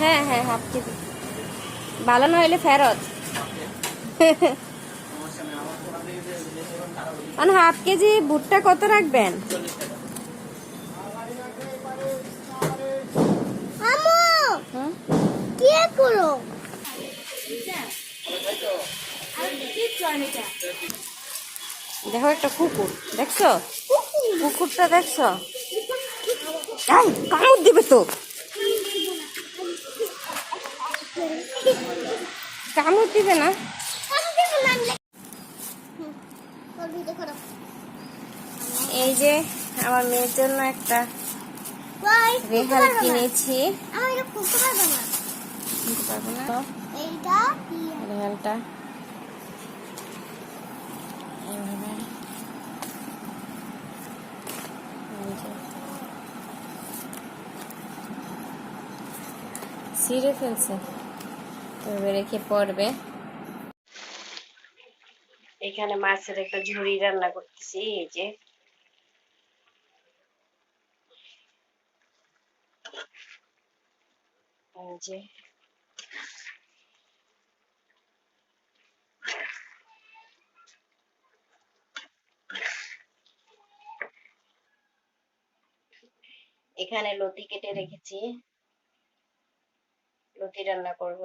হ্যাঁ হ্যাঁ half KG. ভালো না হইলে ফেরত। মানে হাফ কেজি ভুট্টা কত রাখবেন? দেখো একটা কুকুর দেখছ? কুকুরটা দেখছ? কামড় দিবে তো। কামড় দিবে না? এই যে আমার মেয়ের জন্য একটা রেহাল কিনেছি। রেহালটা ছিঁড়ে ফেলছে। তবে রেখে পড়বে। এখানে মাছের একটা ঝুড়ি রান্না করতেছি এই যে। এখানে লতি কেটে রেখেছি। লতি রান্না করব।